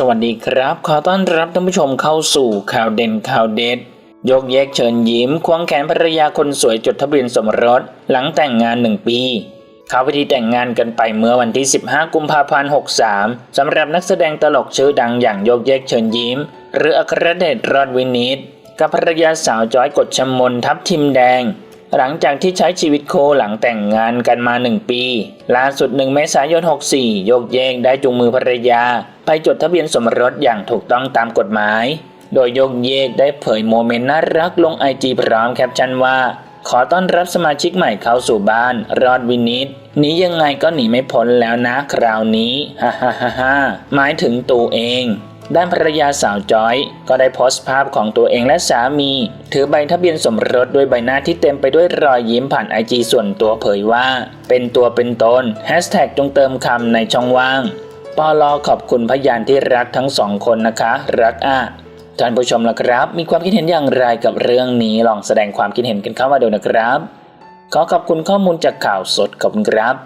สวัสดีครับ ขอต้อนรับท่านผู้ชมเข้าสู่ข่าวเด่นข่าวเด็ด ยกแยกเชิญยิ้ม ควงแขนภรรยาคนสวยจดทะเบียนสมรส หลังแต่งงานหนึ่งปีเขาพิธีแต่งงานกันไปเมื่อวันที่ 15 กุมภาพันธ์ 63 สำหรับนักแสดงตลกชื่อดังอย่างโยกแยกเชิญยิ้ม หรืออัครเดชรอดวินิตกับภรรยาสาวจ้อยกฎชมนทับทิมแดง หลังจากที่ใช้ชีวิตโคหลังแต่งงานกันมาหนึ่งปีล่าสุดหนึ่งเมษายน 64 โยกเยกได้จูงมือภรรยา ไปจดทะเบียนสมรสอย่างถูกต้องตามกฎหมาย โดยโยกเยกได้เผยโมเมนต์น่ารักลงไอจีพร้อมแคปชั่นว่า ขอต้อนรับสมาชิกใหม่เข้าสู่บ้าน รอดวินิตหนียังไงก็หนีไม่พ้นแล้วนะคราวนี้ฮ่าฮ่าฮ่าฮ่าหมายถึงตัวเอง ด้านภรรยาสาวจอย ก็ได้โพสต์ภาพของตัวเองและสามี ถือใบทะเบียนสมรสด้วยใบหน้าที่เต็มไปด้วยรอยยิ้มผ่านไอจีส่วนตัวเผยว่า เป็นตัวเป็นตนแฮชแท็กจงเติมคำในช่องว่างปอลอขอบคุณพยานที่รักทั้งสองคนนะคะ รักอะท่านผู้ชมล่ะครับ มีความคิดเห็นอย่างไรกับเรื่องนี้ลองแสดงความคิดเห็นกันเข้ามาดูนะครับ ขอขอบคุณข้อมูลจากข่าวสดขอบคุณครับ